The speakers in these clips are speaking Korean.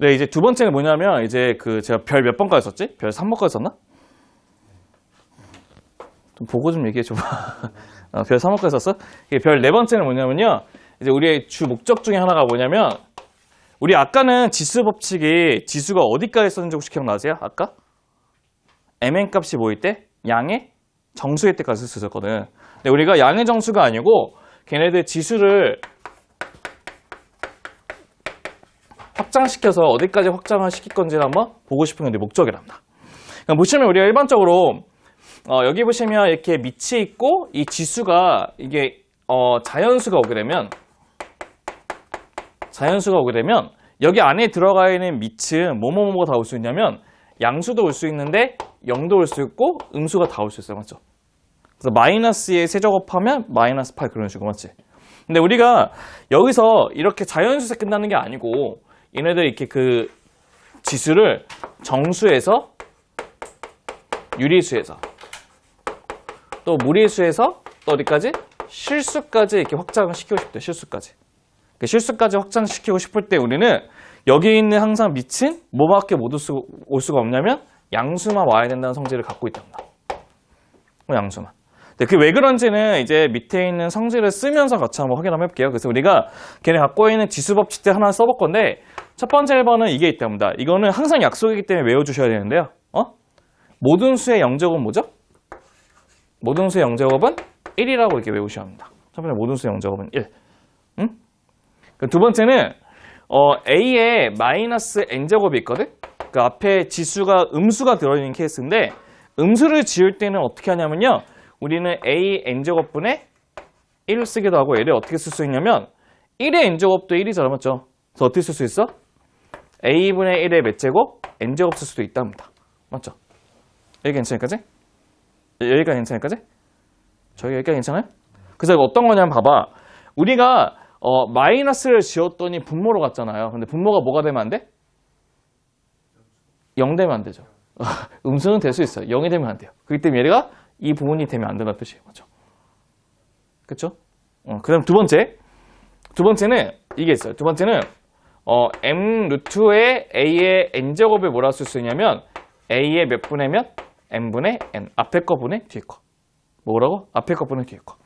네, 이제 두 번째는 뭐냐면 이제 그 제가 별 몇 번까지 썼지? 별 3번까지 썼나? 좀 보고 좀 얘기해 줘 봐. 어, 별 3번까지 썼어? 별 네 번째는 뭐냐면요. 이제 우리의 주 목적 중에 하나가 뭐냐면 우리 아까는 지수 법칙이 지수가 어디까지 썼는지 혹시 기억나세요? 아까? mn 값이 뭐일 때? 양의 정수일 때까지 있었거든. 근데 우리가 양의 정수가 아니고 걔네들 지수를 확장시켜서 어디까지 확장을 시킬 건지를 한번 보고 싶은 게내 목적이랍니다. 그럼 보시면 우리가 일반적으로 어, 여기 보시면 이렇게 밑이 있고 이 지수가 이게 어, 자연수가 오게 되면 자연수가 오게 되면 여기 안에 들어가 있는 밑은 뭐뭐뭐가 다 올 수 있냐면 양수도 올 수 있는데 0도 올 수 있고 음수가 다 올 수 있어요. 맞죠? 그래서 마이너스 에 세제곱하면 마이너스 8 그런 식으로 맞지? 근데 우리가 여기서 이렇게 자연수에서 끝나는 게 아니고 얘네들 이렇게 그 지수를 정수에서 유리수에서 또 무리수에서 또 어디까지? 실수까지 이렇게 확장을 시키고 싶대 실수까지 그 실수까지 확장시키고 싶을 때 우리는 여기 있는 항상 밑은 뭐밖에 못 올, 수가 없냐면 양수만 와야 된다는 성질을 갖고 있답니다. 어, 양수만. 그게 왜 그런지는 이제 밑에 있는 성질을 쓰면서 같이 한번 확인 한번 해볼게요. 그래서 우리가 걔네 갖고 있는 지수 법칙들 하나 써볼 건데 첫 번째 1번은 이게 있답니다. 이거는 항상 약속이기 때문에 외워주셔야 되는데요. 어? 모든 수의 영제곱은 뭐죠? 모든 수의 영제곱은 1이라고 이렇게 외우셔야 합니다. 첫 번째 모든 수의 영제곱은 1. 응? 그두 번째는 어, a에 마이너스 n제곱이 있거든? 그 앞에 지수가 음수가 들어있는 케이스인데 음수를 지울 때는 어떻게 하냐면요. 우리는 a n제곱분의 1을 쓰기도 하고 얘를 어떻게 쓸 수 있냐면 1의 n제곱도 1이잖아 맞죠? 그래서 어떻게 쓸 수 있어? A분의 1의 몇 제곱? n제곱 쓸 수도 있답니다. 맞죠? 여기 괜찮을까지? 여기가 괜찮을까지? 저기 여기가 괜찮아요? 그래서 어떤 거냐면 봐봐. 우리가 어, 마이너스를 지웠더니 분모로 갔잖아요. 근데 분모가 뭐가 되면 안 돼? 0 되면 안 되죠. 음수는 될 수 있어요. 0이 되면 안 돼요. 그렇기 때문에 얘가 이 부분이 되면 안 된다는 뜻이에요. 맞죠? 그쵸? 어, 그 다음 두 번째. 두 번째는 이게 있어요. 두 번째는 어, m 루트의 a의 n제곱을 뭐라 쓸 수 있냐면 a의 몇 분의 몇? n분의 n. 앞에 거 분의 뒤에 거. 뭐라고? 앞에 거 분의 뒤에 거.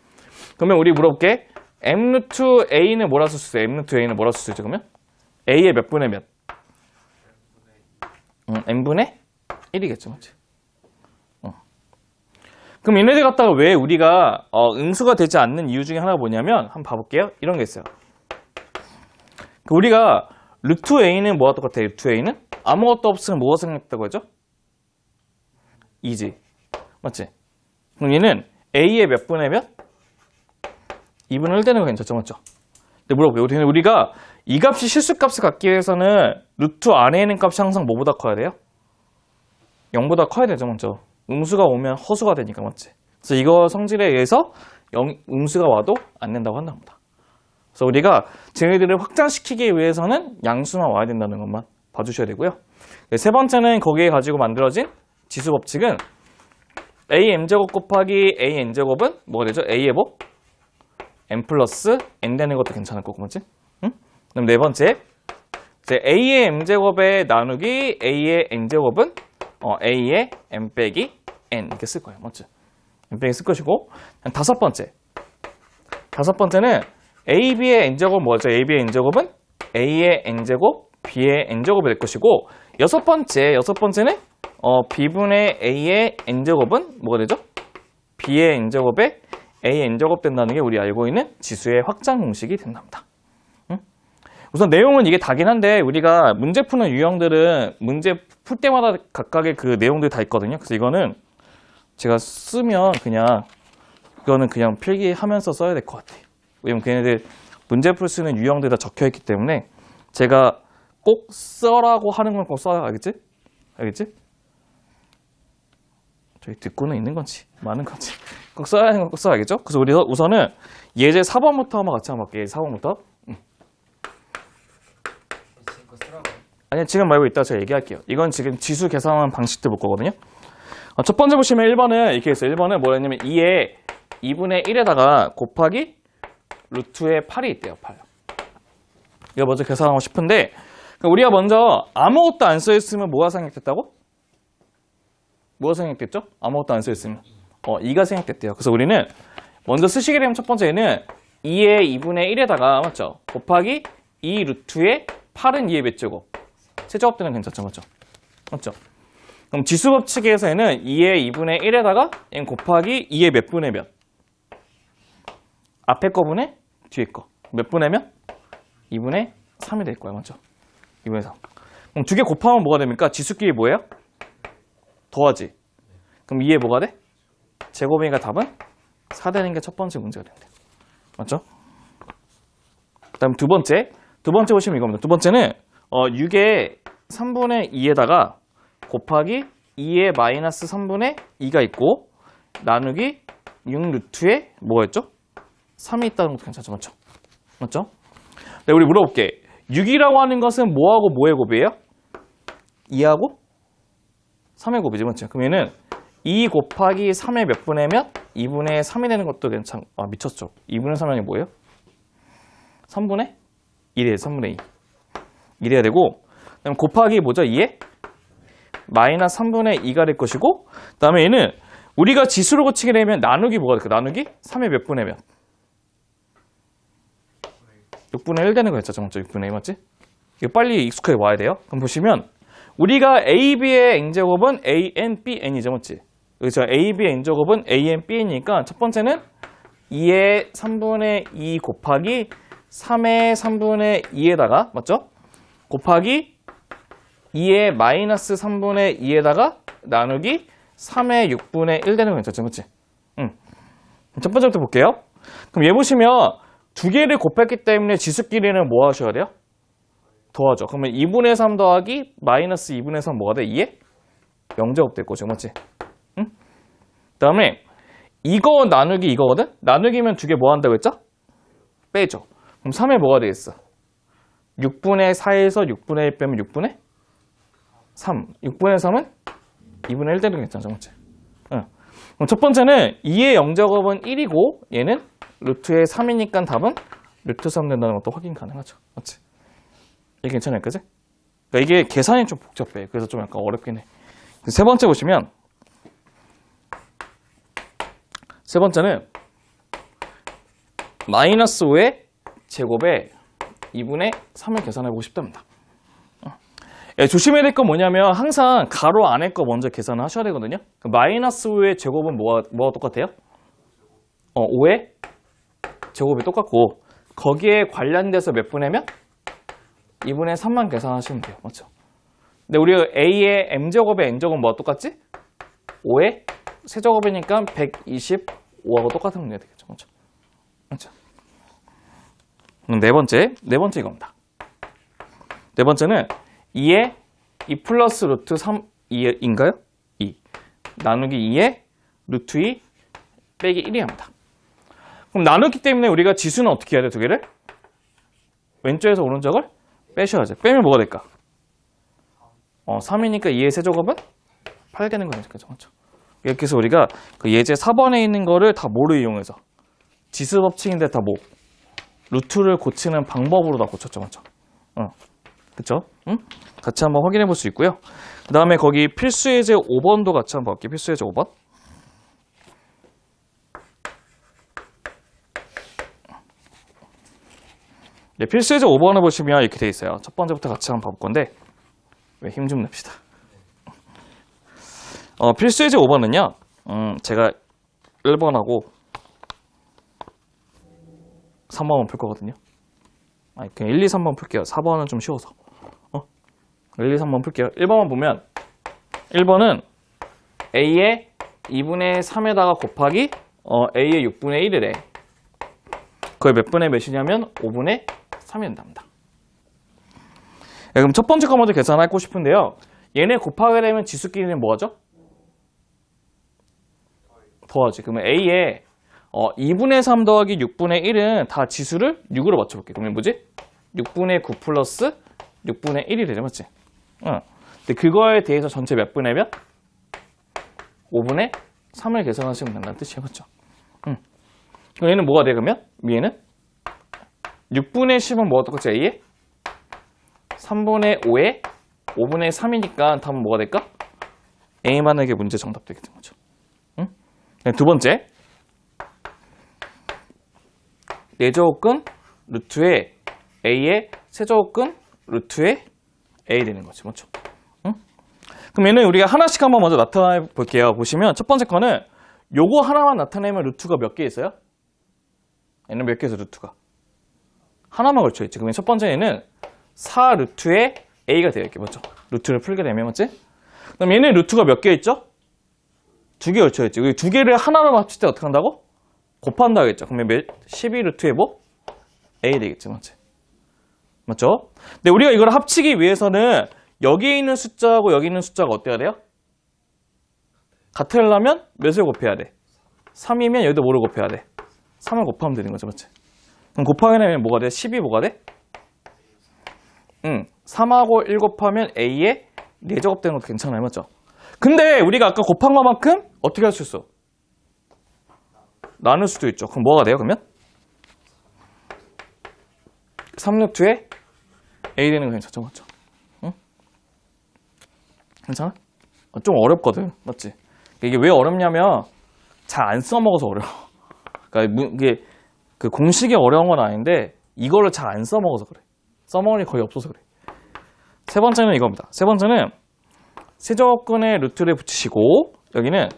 그러면 우리 물어볼게. m 루트 a는 뭐라 쓸 수 있어요? m 루트 a는 뭐라 쓸 수 있죠? 그러면 a의 몇 분의 몇? 음, n분의 1이겠죠, 맞지? 어. 그럼 얘네들 갖다가 왜 우리가 어, 음수가 되지 않는 이유 중에 하나가 뭐냐면 한번 봐볼게요. 이런 게 있어요. 그 우리가 루트 a는 뭐가 똑같아요? 루트 a는 아무것도 없으면 뭐가 생겼다고 하죠? 2지. 맞지? 그럼 얘는 a의 몇 분의 몇? 2분의 1 되는 거 괜찮죠? 맞죠? 근데 물어볼게요. 우리가 이 값이 실수값을 갖기 위해서는 루트 안에 있는 값이 항상 뭐보다 커야 돼요? 0보다 커야 되죠, 먼저. 음수가 오면 허수가 되니까, 맞지? 그래서 이거 성질에 의해서 영, 음수가 와도 안 된다고 한답니다. 그래서 우리가 쟤네들을 확장시키기 위해서는 양수만 와야 된다는 것만 봐주셔야 되고요. 네, 세 번째는 거기에 가지고 만들어진 지수 법칙은 a m제곱 곱하기 a n제곱은 뭐가 되죠? a의 뭐? n 플러스 n 되는 것도 괜찮을 거고, 맞지? 응? 그럼 네 번째, 이제 a의 m제곱에 나누기 a의 n제곱은 어, a의 m 빼기 n 이렇게 쓸 거예요, 맞지? n 빼기 쓸 것이고, 다섯 번째, 다섯 번째는 ab의 n제곱 뭐죠? ab의 n제곱은 a의 n제곱, b의 n제곱이 될 것이고, 여섯 번째, 여섯 번째는 어, b분의 a의 n제곱은 뭐가 되죠? b의 n제곱에 a n제곱 된다는 게 우리 알고 있는 지수의 확장 공식이 된답니다. 응? 우선 내용은 이게 다긴 한데 우리가 문제 푸는 유형들은 문제 풀 때마다 각각의 그 내용들이 다 있거든요. 그래서 이거는 제가 쓰면 그냥 이거는 그냥 필기하면서 써야 될 것 같아요. 왜냐면 걔네들 문제 풀수 있는 유형들이 다 적혀 있기 때문에 제가 꼭 써라고 하는 건 꼭 써야 알겠지? 알겠지? 저희 듣고는 있는 건지 많은 건지 꼭 써야 하는 건 꼭 써야 겠죠? 그래서 우리 우선은 예제 4번부터 한번 같이 한번 볼게요. 예제 4번부터. 지금 거 쓰라고. 아니 지금 말고 이따 제가 얘기할게요. 이건 지금 지수 계산하는 방식들 볼 거거든요. 어, 첫 번째 보시면 1번은 이렇게 있어요. 1번은 뭐였냐면 2에 2분의 1에다가 곱하기 루트의 8이 있대요. 8. 이거 먼저 계산하고 싶은데 그러니까 우리가 먼저 아무것도 안 써있으면 뭐가 생략됐다고? 뭐가 생략됐죠? 아무것도 안 써있으면. 어, 2가 생략됐대요. 그래서 우리는 먼저 쓰시게 되면 첫 번째는 2의 2분의 1에다가, 맞죠? 곱하기 2 루트의 8은 2의 몇 제곱? 세제곱되는 괜찮죠? 맞죠? 맞죠? 그럼 지수 법칙에서는 2의 2분의 1에다가 n 곱하기 2의 몇 분의 몇? 앞에 거분의 뒤에 거. 몇 분의 몇? 2분의 3이 될 거야. 맞죠? 2분의 3. 그럼 두 개 곱하면 뭐가 됩니까? 지수끼리 뭐예요? 더하지. 그럼 2에 뭐가 돼? 제곱이니까 답은 4 되는 게 첫 번째 문제가 된대요. 맞죠? 그 다음 두 번째. 두 번째 보시면 이겁니다. 두 번째는 어, 6의 3분의 2에다가 곱하기 2의 마이너스 3분의 2가 있고 나누기 6 루트에 뭐였죠? 3이 있다는 것도 괜찮죠. 맞죠? 맞죠? 네, 우리 물어볼게. 6이라고 하는 것은 뭐하고 뭐의 곱이에요? 2하고 3의 곱이지, 맞죠? 그러면은 2 곱하기 3의 몇 분의 몇? 2분의 3이 되는 것도 괜찮, 아, 미쳤죠. 2분의 3이 뭐예요? 3분의 1이에요, 3분의 2. 이래야 되고, 그다음 곱하기 뭐죠? 2에? 마이너스 3분의 2가 될 것이고, 그 다음에 얘는 우리가 지수로 고치게 되면 나누기 뭐가 될까? 나누기 3의 몇 분의 몇? 6분의 1 되는 거 있죠, 맞죠? 6분의 1 맞지? 이거 빨리 익숙하게 와야 돼요. 그럼 보시면 우리가 A, B의 N제곱은 A, N, B, N이죠, 맞지? 그렇죠? A, B의 N제곱은 A, N, B, N이니까 첫 번째는 2의 3분의 2 곱하기 3의 3분의 2에다가 맞죠? 곱하기 2의 마이너스 3분의 2에다가 나누기 3의 6분의 1 되는 거 괜찮죠, 맞지? 응. 첫 번째부터 볼게요. 그럼 얘 보시면 두 개를 곱했기 때문에 지수끼리는 뭐 하셔야 돼요? 더하죠. 그러면 2분의 3 더하기 마이너스 2분의 3 뭐가 돼? 2에 0제곱 될 거죠. 맞지? 응? 그 다음에 이거 나누기 이거거든? 나누기면 두 개 뭐 한다고 했죠? 빼죠. 그럼 3에 뭐가 되겠어? 6분의 4에서 6분의 1 빼면 6분의 3. 6분의 3은 2분의 1 되는 게 괜찮죠. 맞지? 응. 그럼 첫 번째는 2의 0제곱은 1이고 얘는 루트의 3이니까 답은 루트 3 된다는 것도 확인 가능하죠. 맞지? 이게 괜찮아요, 그지? 그러니까 이게 계산이 좀 복잡해. 그래서 좀 약간 어렵긴 해. 세 번째 보시면 세 번째는 마이너스 5의 제곱에 2분의 3을 계산해보고 싶답니다. 어. 예, 조심해야 될 건 뭐냐면 항상 가로 안에 거 먼저 계산을 하셔야 되거든요. 그 마이너스 5의 제곱은 뭐가, 뭐가 똑같아요? 어, 5의 제곱이 똑같고 거기에 관련돼서 몇 몇? 2분의 3만 계산하시면 돼요. 맞죠? 근데 우리가 A의 M제곱의 N제곱은 뭐가 똑같지? 5의 세제곱이니까 125하고 똑같은 문제가 되겠죠. 맞죠? 맞죠? 네 번째, 네 번째 이겁니다. 네 번째는 2의 2 플러스 루트 3, 2인가요? 2. 나누기 2의 루트 2 빼기 1이 합니다. 그럼 나누기 때문에 우리가 지수는 어떻게 해야 돼, 두 개를? 왼쪽에서 오른쪽을 빼셔야죠. 빼면 뭐가 될까? 어, 3이니까 2의 세제곱은 8 되는 거니까, 맞죠? 이렇게 해서 우리가 그 예제 4번에 있는 거를 다 뭐를 이용해서 지수 법칙인데 다 뭐? 루트를 고치는 방법으로 다 고쳤죠, 맞죠? 어, 그쵸? 응? 같이 한번 확인해 볼 수 있고요. 그 다음에 거기 필수 예제 5번도 같이 한번 볼게요. 필수 예제 5번. 네, 필수 예제 5번을 보시면 이렇게 돼 있어요. 첫 번째부터 같이 한번 봐볼 건데 왜 힘 좀 냅시다. 어, 필수 예제 5번은요. 음, 제가 1번하고 3번만 풀 거거든요. 아니, 그냥 1, 2, 3번 풀게요. 4번은 좀 쉬워서. 어? 1, 2, 3번 풀게요. 1번만 보면 1번은 A의 2분의 3에다가 곱하기 어, A의 6분의 1이래. 그게 몇 분의 몇이냐면 5분의 3이 된답니다. 네, 그럼 첫 번째 거 먼저 계산하고 싶은데요. 얘네 곱하게 되면 지수끼리는 뭐하죠? 더하지. 그러면 A에 어, 2분의 3 더하기 6분의 1은 다 지수를 6으로 맞춰볼게. 그러면 뭐지? 6분의 9 플러스 6분의 1이 되죠, 맞지? 응. 근데 그거에 대해서 전체 몇 분의 몇? 5분의 3을 계산하시면 된다는 뜻이에요, 맞죠? 응. 그럼 얘는 뭐가 돼, 그러면? 얘는? 6분의 10은 뭐가 똑같지, A에? 3분의 5에 5분의 3이니까 답은 뭐가 될까? A만에게 문제 정답 되겠죠. 그죠? 응? 네, 두 번째. 내제곱근 루트의 A의 세제곱근 루트의 A 되는 거지. 맞죠? 응? 그럼 얘는 우리가 하나씩 한번 먼저 나타내 볼게요. 보시면 첫 번째 거는 요거 하나만 나타내면 루트가 몇 개 있어요? 얘는 몇개 있어 루트가? 하나만 걸쳐 있지. 그러면 첫 번째 얘는 4 루트의 A가 되어 있게 맞죠? 루트를 풀게 되면 맞지? 그럼 얘는 루트가 몇 개 있죠? 두 개 걸쳐 있지. 두 개를 하나로 합칠 때 어떻게 한다고? 곱한다 하겠죠. 그러면 몇, 12 루트의 뭐? A 되겠지, 맞지? 맞죠? 근데 우리가 이걸 합치기 위해서는 여기에 있는 숫자하고 여기 있는 숫자가 어때야 돼요? 같으려면 몇을 곱해야 돼? 3이면 여기도 뭐를 곱해야 돼? 3을 곱하면 되는 거죠, 맞지? 그럼 곱하게 되면 뭐가 돼? 10이 뭐가 돼? 응, 3하고 1 곱하면 A에 4제곱 되는 것도 괜찮아요, 맞죠? 근데 우리가 아까 곱한 것만큼 어떻게 할 수 있어? 나눌 수도 있죠. 그럼 뭐가 돼요, 그러면? 3루트에 A 되는 거 괜찮죠, 맞죠? 응? 괜찮아? 어, 좀 어렵거든, 맞지? 이게 왜 어렵냐면 잘 안 써먹어서 어려워. 그러니까 무- 이게 그 공식이 어려운 건 아닌데 이거를 잘 안 써먹어서 그래. 일이 거의 없어서 그래. 세 번째는 이겁니다. 세 번째는 세제곱근의 루트를 붙이시고 여기는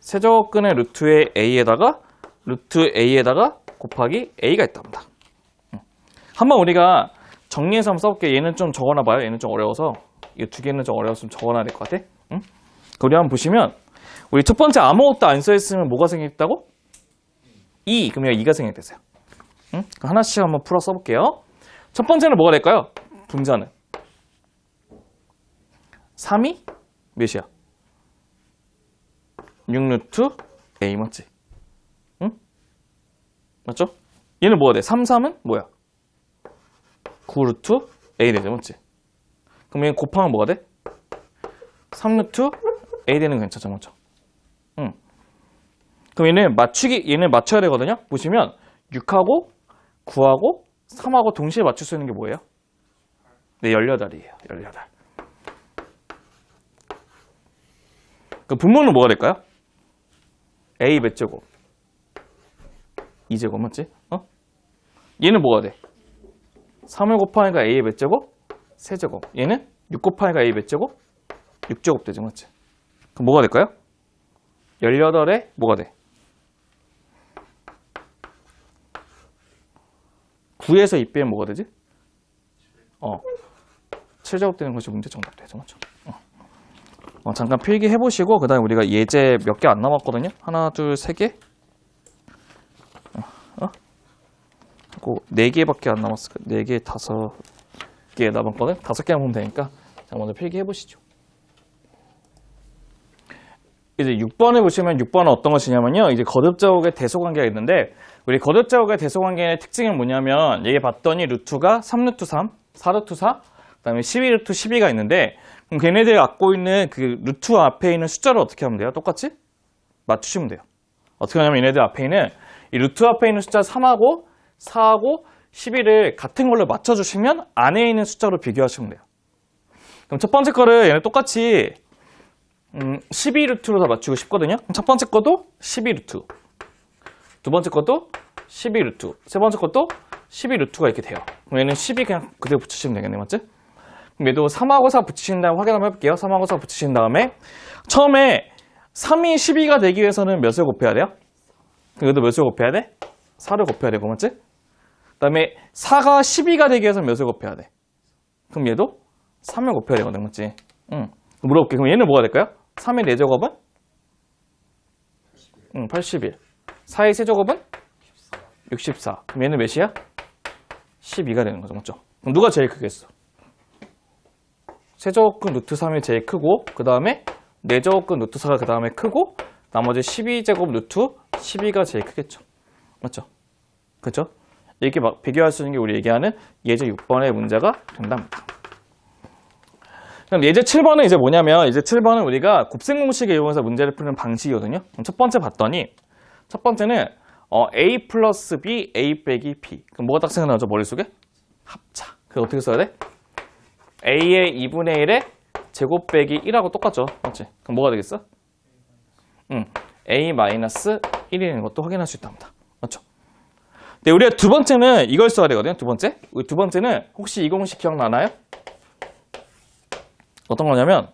세제곱근의 루트의 a에다가 루트 a에다가 곱하기 a가 있답니다. 음. 한번 우리가 정리해서 한번 써볼게요. 얘는 좀 적어놔 봐요. 얘는 좀 어려워서 이 두 개는 좀좀 적어놔야 될 것 같아. 응? 우리 한번 보시면 우리 첫 번째 아무것도 안 써있으면 뭐가 생겼다고? 2. 그러면 2가 생겼대요. 응? 하나씩 한번 풀어 써볼게요. 첫 번째는 뭐가 될까요? 분자는 3이 몇이야? 6루트 A 맞지? 응? 맞죠? 얘는 뭐가 돼? 3, 3은 뭐야? 9루트 A 되죠 맞지? 그럼 얘 곱하면 뭐가 돼? 3루트 A 되는 거 괜찮죠 맞죠? 응. 그럼 얘는 맞추기 얘는 맞춰야 되거든요 보시면 6하고 9하고 3하고 동시에 맞출 수 있는 게 뭐예요? 네 18이에요 18 그 분모는 뭐가 될까요? A 몇 제곱? 2제곱 맞지? 어? 얘는 뭐가 돼? 3을 곱하니까 A의 몇 제곱? 3제곱. 얘는 6 곱하니까 A 몇 제곱? 6제곱 되죠, 맞지? 그럼 뭐가 될까요? 18에 뭐가 돼? 9에서 2 빼면 뭐가 되지? 어. 7제곱 되는 것이 문제 정답 되죠, 맞죠? 어, 잠깐 필기 해 보시고 그 다음에 우리가 예제 몇 개 안 남았거든요 하나 둘 세 개? 어? 그리고 네 개밖에 안 남았을 거야 네개 다섯 개 남았거든 다섯 개 하면 되니까 자 먼저 필기 해 보시죠 이제 6번을 보시면 6번은 어떤 것이냐면요 이제 거듭 자국의 대소 관계가 있는데 우리 거듭자국의 대소관계의 특징은 뭐냐면 얘 봤더니 루트가 3루트 3 4루트 4 그다음에 12루트 12가 있는데 그럼 걔네들이 갖고 있는 그 루트 앞에 있는 숫자를 어떻게 하면 돼요? 똑같이 맞추시면 돼요. 어떻게 하냐면 얘네들 앞에 있는 이 루트 앞에 있는 숫자 3하고 4하고 11을 같은 걸로 맞춰주시면 안에 있는 숫자로 비교하시면 돼요. 그럼 첫 번째 거를 얘네 똑같이 음, 12루트로 다 맞추고 싶거든요. 첫 번째 것도 12루트, 두 번째 것도 12루트, 세 번째 것도 12루트가 이렇게 돼요. 얘는 12 그냥 그대로 붙이시면 되겠네, 맞지? 그럼 얘도 3하고 4 붙이신 다음에 확인 한번 해볼게요. 3하고 4 붙이신 다음에 처음에 3이 12가 되기 위해서는 몇을 곱해야 돼요? 그래도 몇을 곱해야 돼? 4를 곱해야 되고 맞지? 그 다음에 4가 12가 되기 위해서는 몇을 곱해야 돼? 그럼 얘도 3을 곱해야 되거든 맞지? 응. 물어볼게. 그럼 얘는 뭐가 될까요? 3의 4제곱은? 응, 81. 4의 세제곱은? 64. 그럼 얘는 몇이야? 12가 되는 거죠. 맞죠? 그럼 누가 제일 크겠어? 세제곱근 루트 3이 제일 크고 그 다음에 4제곱근 루트 4가 그 다음에 크고 나머지 12제곱 루트 12가 제일 크겠죠. 맞죠? 그죠? 이렇게 막 비교할 수 있는 게 우리 얘기하는 예제 6번의 문제가 된답니다. 그럼 예제 7번은 이제 뭐냐면 이제 7번은 우리가 곱셈 공식을 이용해서 문제를 푸는 방식이거든요. 첫 번째 봤더니 첫 번째는 어, a 플러스 b, a 빼기 b. 그럼 뭐가 딱 생각나죠 머릿속에? 합차. 그거 어떻게 써야 돼? a의 2분의 1의 제곱 빼기 1하고 똑같죠. 맞지? 그럼 뭐가 되겠어? 응. a 마이너스 1이라는 것도 확인할 수 있답니다. 맞죠? 네, 우리가 두 번째는 이걸 써야 되거든요. 두 번째. 두 번째는 혹시 이 공식 기억나나요? 어떤 거냐면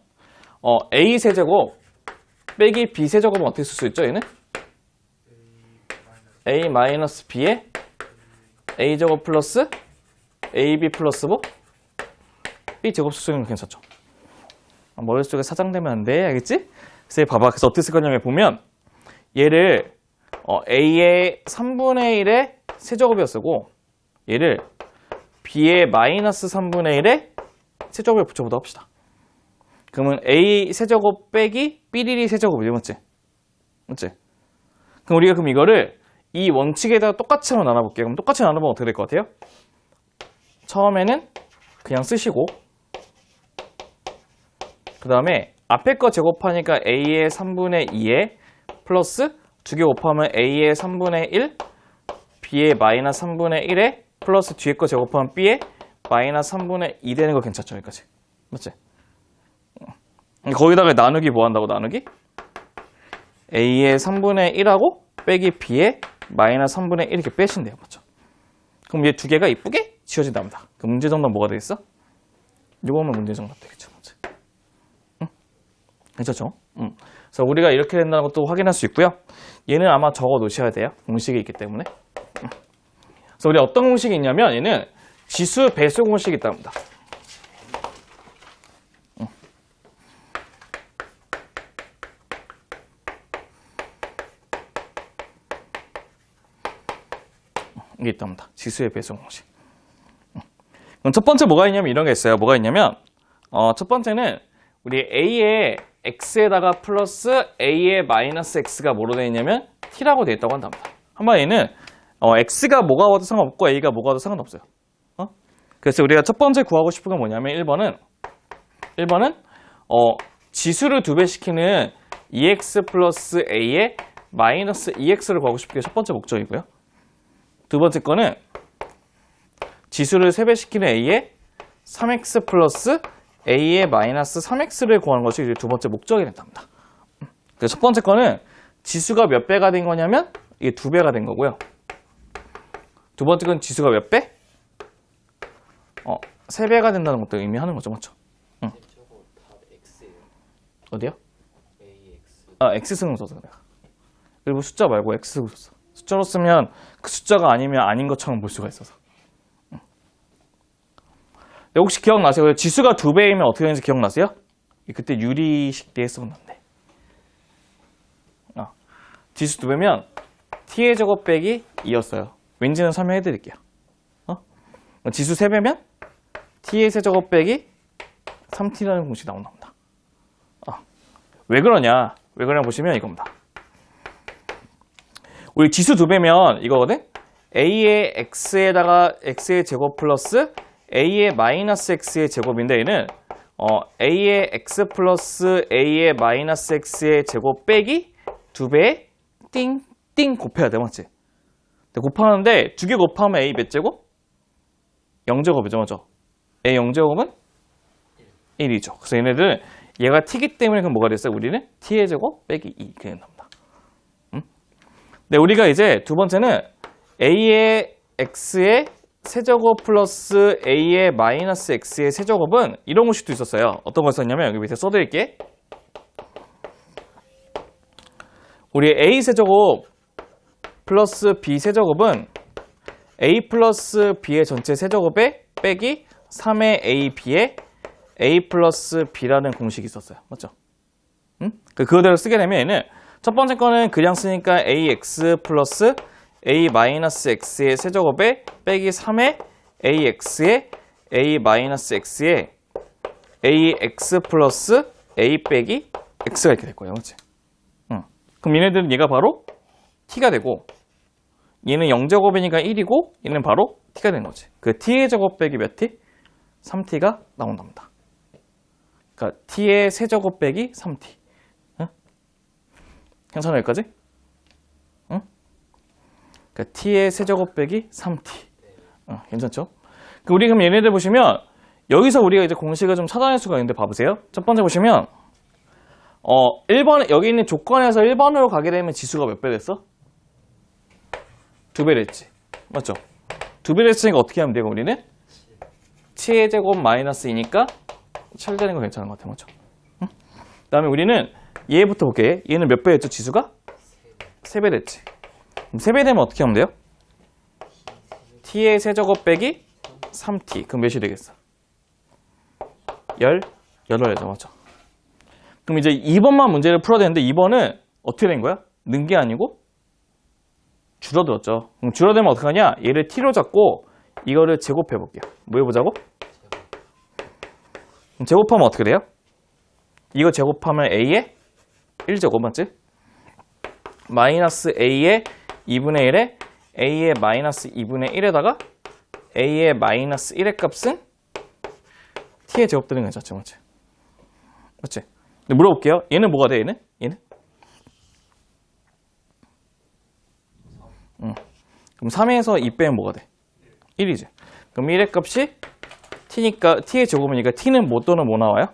어, a 세제곱 빼기 b 세제곱은 어떻게 쓸 수 있죠? 얘는 a 마이너스 b에 a 제곱 플러스 ab 플러스 뭐 b 제곱 쓸수 있는 거 괜찮죠? 아, 머릿속에 사장되면 안 돼. 알겠지? 그래서 얘 봐봐. 그래서 어떻게 쓸 거냐면 보면 얘를 어, a의 3분의 1의 세제곱이어 쓰고 얘를 b의 마이너스 3분의 1의 세제곱에 붙여보다 합시다. 그러면 a 세제곱 빼기 b1이 세제곱이지 맞지? 맞지? 그럼 우리가 그럼 이거를 이 원칙에다가 똑같이 한번 나눠볼게요. 그럼 똑같이 나눠보면 어떻게 될 것 같아요? 처음에는 그냥 쓰시고 그 다음에 앞에 거 제곱하니까 a의 3분의 2에 플러스 두 개 곱하면 a의 3분의 1 b의 마이너스 3분의 1에 플러스 뒤에 거 제곱하면 b의 마이너스 3분의 2 되는 거 괜찮죠? 여기까지 맞지? 거기다가 나누기 뭐 한다고 나누기? a의 3분의 1하고 빼기 b의 마이너스 3분의 1 이렇게 빼신대요. 맞죠? 그럼 얘 두 개가 이쁘게 지워진답니다. 그 문제 정답 뭐가 되겠어? 이거면 문제 정답 되겠죠. 맞지? 응? 괜찮죠? 응. 그래서 우리가 이렇게 된다는 것도 확인할 수 있고요. 얘는 아마 적어 놓으셔야 돼요. 공식이 있기 때문에. 응. 그래서 우리 어떤 공식이 있냐면 얘는 지수 배수 공식이 있답니다. 있답니다. 지수의 배수 공식. 그럼 첫 번째 뭐가 있냐면 이런 게 있어요. 뭐가 있냐면 어, 첫 번째는 우리 a의 x에다가 플러스 a의 마이너스 x가 뭐로 되어 있냐면 t라고 되어 있다고 한답니다. 한번 얘는 어, x가 뭐가 와도 상관없고 a가 뭐가 와도 상관없어요. 어? 그래서 우리가 첫 번째 구하고 싶은 건 뭐냐면 1번은 1번은 어, 지수를 두 배 시키는 ex 플러스 a의 마이너스 ex를 구하고 싶은 게 첫 번째 목적이고요. 두 번째 거는 지수를 3배 시키는 a에 3x 플러스 a의 마이너스 3x를 구하는 것이 이제 두 번째 목적이 된답니다. 첫 번째 거는 지수가 몇 배가 된 거냐면 이게 두 배가 된 거고요. 두 번째 건 지수가 몇 배? 어, 세 배가 된다는 것도 의미하는 거죠, 맞죠? 응. 어디요? 아, x 거 써서 내가. 일부 숫자 말고 x 쓰고 있었어. 숫자로 쓰면 그 숫자가 아니면 아닌 것처럼 볼 수가 있어서. 응. 네, 혹시 기억나세요? 지수가 두 배이면 어떻게 되는지 기억나세요? 그때 유리식 때 했었는데. 아, 지수 두 배면 t의 제곱 빼기 2였어요. 왠지는 설명해 드릴게요. 어? 지수 세 배면 t의 세제곱 빼기 3t라는 공식이 나온답니다. 아, 왜 그러냐? 왜 그러냐 보시면 이겁니다. 우리 지수 두 배면 이거거든? a의 x에다가 x의 제곱 플러스 a의 마이너스 x의 제곱인데 얘는 어, a의 x 플러스 a의 마이너스 x의 제곱 빼기 두 배에 띵띵 곱해야 돼 맞지? 곱하는데 두 개 곱하면 a 몇 제곱? 0제곱이죠 맞죠? a 0제곱은 1이죠. 그래서 얘네들은 얘가 t기 때문에 그럼 뭐가 됐어요? 우리는 t의 제곱 빼기 2 그게 된답니다. 음? 네, 우리가 이제 두 번째는 a의 x의 세제곱 플러스 a의 마이너스 x의 세제곱은 이런 공식도 있었어요. 어떤 걸 썼냐면 여기 밑에 써드릴게. 우리 a 세제곱 플러스 b 세제곱은 a 플러스 b의 전체 세제곱에 빼기 3의 a, b의 a 플러스 b라는 공식이 있었어요. 맞죠? 응? 그 그대로 쓰게 되면 얘는 첫 번째 거는 그냥 쓰니까 ax 플러스 a 마이너스 x의 세제곱에 빼기 3의 ax의 a 마이너스 x의 ax 플러스 a 빼기 x가 이렇게 될 거예요. 맞지? 응. 그럼 얘네들은 얘가 바로 t가 되고 얘는 0제곱이니까 1이고 얘는 바로 t가 되는 거지. 그 t의 제곱 빼기 몇 t? 3t가 나온답니다. 그러니까 t의 세제곱 빼기 3t. 응? 괜찮아 여기까지? 응? 그러니까 t의 세제곱 빼기 3t. 응, 괜찮죠? 그 우리 그럼 얘네들 보시면 여기서 우리가 이제 공식을 좀 찾아낼 수가 있는데 봐보세요. 첫 번째 보시면 어 1번 여기 있는 조건에서 1번으로 가게 되면 지수가 몇 배 됐어? 두 배 됐지. 맞죠? 두 배 됐으니까 어떻게 하면 돼요, 우리는? 7의 제곱 마이너스 2니까 7 되는 거 괜찮은 것 같아요. 맞죠? 응? 그 다음에 우리는 얘부터 볼게. 얘는 몇 배 됐죠, 지수가? 3배 됐지. 그럼 3배 되면 어떻게 하면 돼요? t의 세제곱 빼기 3t. 그럼 몇이 되겠어? 18이죠. 맞죠? 그럼 이제 2번만 문제를 풀어야 되는데 2번은 어떻게 된 거야? 는 게 아니고 줄어들었죠. 그럼 줄어들면 어떡하냐? 얘를 t로 잡고 이거를 제곱해 볼게요. 뭐 해보자고? 제곱하면 어떻게 돼요? 이거 제곱하면 a의 1제곱 맞지? 마이너스 a의 2분의 1에 a의 마이너스 2분의 1에다가 a의 마이너스 1의 값은 t의 제곱되는 거 괜찮죠? 맞지? 맞지? 근데 물어볼게요. 얘는 뭐가 돼? 얘는? 얘는? 응. 그럼 3에서 2 빼면 뭐가 돼? 1이지. 그럼 1의 값이 t니까 t의 제곱이니까 t는 뭐 또는 뭐 나와요?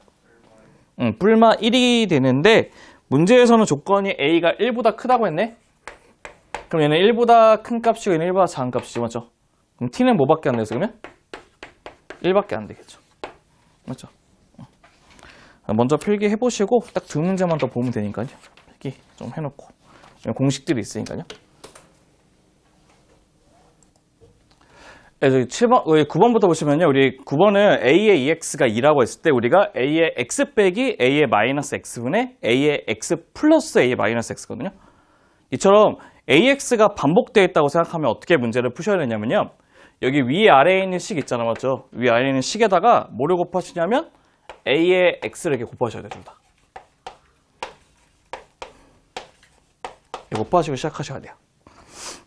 응, 뿔마 1이 되는데 문제에서는 조건이 a가 1보다 크다고 했네. 그럼 얘는 1보다 큰 값이고 얘는 1보다 작은 값이지 맞죠? 그럼 t는 뭐밖에 안 돼서 그러면 1밖에 안 되겠죠. 맞죠? 먼저 필기 해 보시고 딱 두 문제만 더 보면 되니까요. 필기 좀 해놓고 공식들이 있으니까요. 네, 저기 7번, 9번부터 보시면요. 우리 9번은 a의 ex가 2라고 했을 때 우리가 a의 x 빼기 a의 마이너스 x분의 a의 x 플러스 a의 마이너스 x거든요. 이처럼 ax가 반복되어 있다고 생각하면 어떻게 문제를 푸셔야 되냐면요. 여기 위아래에 있는 식 있잖아, 맞죠? 위아래에 있는 식에다가 뭐를 곱하시냐면 a의 x를 이렇게 곱하셔야 돼요, 둘 다. 이거 곱하시고 시작하셔야 돼요.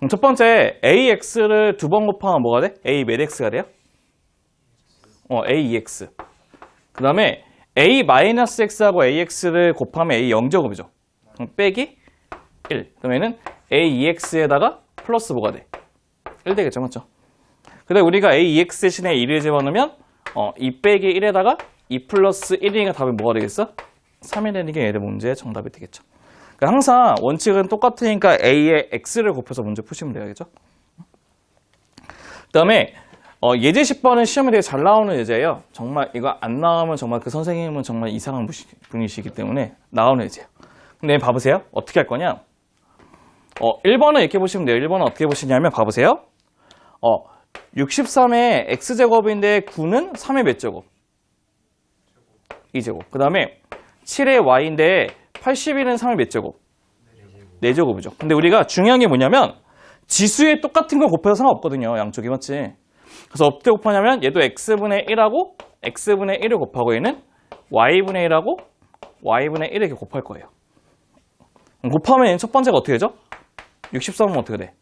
그럼 첫 번째 ax를 두 번 곱하면 뭐가 돼? a 몇 x가 돼요? 어, a 2x. 그 다음에 a 마이너스 x하고 ax를 곱하면 a 0제곱이죠. 그럼 빼기 1. 그러면은 a 2x에다가 플러스 뭐가 돼? 1 되겠죠, 맞죠? 근데 우리가 a 2x 대신에 1을 집어넣으면 어, 2 빼기 1에다가 2 플러스 1이니까 답이 뭐가 되겠어? 3이 되는 게 얘들 문제의 정답이 되겠죠. 그러니까 항상 원칙은 똑같으니까 a에 x를 곱해서 문제 푸시면 되겠죠. 그 다음에 어, 예제 10번은 시험에 되게 잘 나오는 예제예요. 정말 이거 안 나오면 정말 그 선생님은 정말 이상한 분이시기 때문에 나오는 예제예요. 근데 봐보세요. 어떻게 할 거냐? 어, 1번은 이렇게 보시면 돼요. 1번은 어떻게 보시냐면 봐보세요. 어, 63의 x제곱인데 9는 3의 몇 제곱? 2제곱. 그 다음에 7의 y인데 81은 3의 몇 제곱? 4제곱이죠. 근데 우리가 중요한 게 뭐냐면 지수에 똑같은 걸 곱해서 상관없거든요. 양쪽이 맞지? 그래서 어떻게 곱하냐면 얘도 x분의 1하고 x분의 1을 곱하고 얘는 y분의 1하고 y분의 1 이렇게 곱할 거예요. 곱하면 첫 번째가 어떻게 되죠? 63은 어떻게 돼?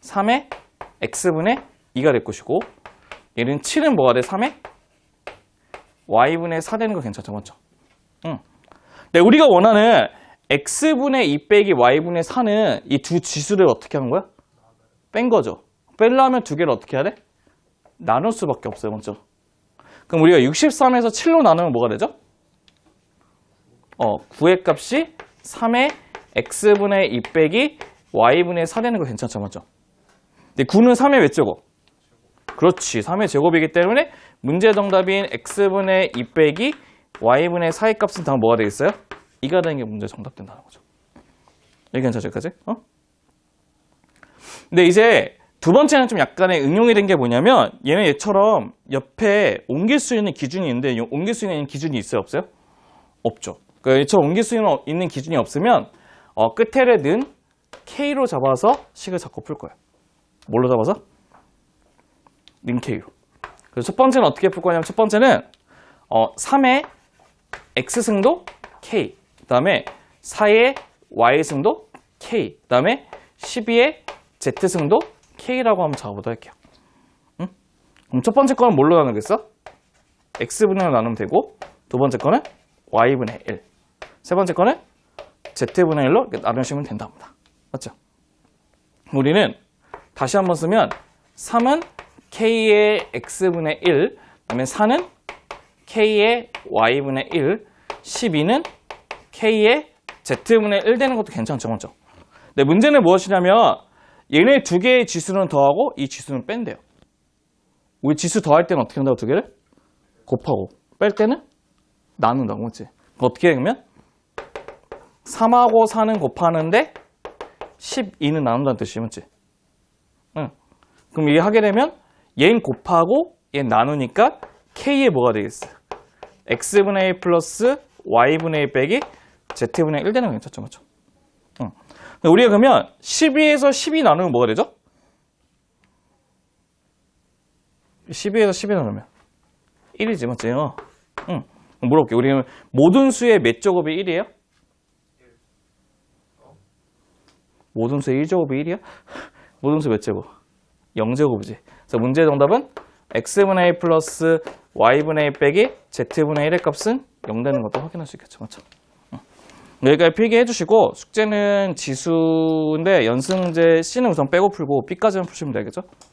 3의 x분의 2가 될 것이고 얘는 7은 뭐가 돼? 3의 y분의 4 되는 거 괜찮죠? 맞죠? 응. 네, 우리가 원하는 x분의 2 빼기 y분의 4는 이 두 지수를 어떻게 하는 거야? 뺀 거죠. 빼려면 두 개를 어떻게 해야 돼? 나눌 수밖에 없어요. 맞죠? 그럼 우리가 63에서 7로 나누면 뭐가 되죠? 어, 9의 값이 3의 x분의 2 빼기 y분의 4 되는 거 괜찮죠? 맞죠? 근데 9는 3의 몇 제곱? 그렇지. 3의 제곱이기 때문에 문제 정답인 x분의 2 빼기 y분의 4의 값은 다 뭐가 되겠어요? 2가 되는 게 문제 정답 된다는 거죠. 여기 괜찮죠? 여기까지? 어? 근데 이제 두 번째는 좀 약간의 응용이 된 게 뭐냐면 얘는 얘처럼 옆에 옮길 수 있는 기준이 있는데 이 옮길 수 있는 기준이 있어요? 없어요? 없죠. 그러니까 얘처럼 옮길 수 있는, 기준이 없으면 어, 끝에를 는 K로 잡아서 식을 자꾸 풀 거예요. 뭘로 잡아서? 는 K로. 그래서 첫 번째는 어떻게 풀 거냐면 첫 번째는 어, 3의 X승도 K, 그 다음에 4의 Y승도 K, 그 다음에 12의 Z승도 K라고 한번 잡아보도록 할게요. 응? 그럼 첫 번째 거는 뭘로 나누겠어? X분으로 나누면 되고 두 번째 거는 Y분의 1, 세 번째 거는 Z분의 1로 이렇게 나누시면 된답니다. 맞죠? 우리는 다시 한번 쓰면 3은 K의 X분의 1, 그 다음에 4는 k의 y분의 1, 12는 k의 z분의 1 되는 것도 괜찮죠, 맞죠? 근데 문제는 무엇이냐면 얘네 두 개의 지수는 더하고 이 지수는 뺀대요. 우리 지수 더할 때는 어떻게 한다고 두 개를? 곱하고 뺄 때는 나눈다고? 그럼 어떻게 해 그러면? 3하고 4는 곱하는데 12는 나눈다는 뜻이 맞지? 응. 그럼 이게 하게 되면 얘는 곱하고 얘는 나누니까 k의 뭐가 되겠어? X분의 1 플러스 y분의 1 빼기 z분의 1 되는 거 괜찮죠? 맞죠? 응. 우리가 그러면 12에서 12 나누면 뭐가 되죠? 12에서 12 나누면 1이지 맞지? 어. 응. 그럼 물어볼게. 우리 그러면 모든 수의 몇 제곱이 1이에요? 모든 수의 1제곱이 1이야? 모든 수 몇 제곱? 0제곱이지. 그래서 문제 정답은 x분의 1 플러스 y분의 1 빼기 z분의 1의 값은 0 되는 것도 확인할 수 있겠죠. 맞죠? 응. 여기까지 필기해 주시고 숙제는 지수인데 연습 문제 C는 우선 빼고 풀고 B까지만 푸시면 되겠죠? 어?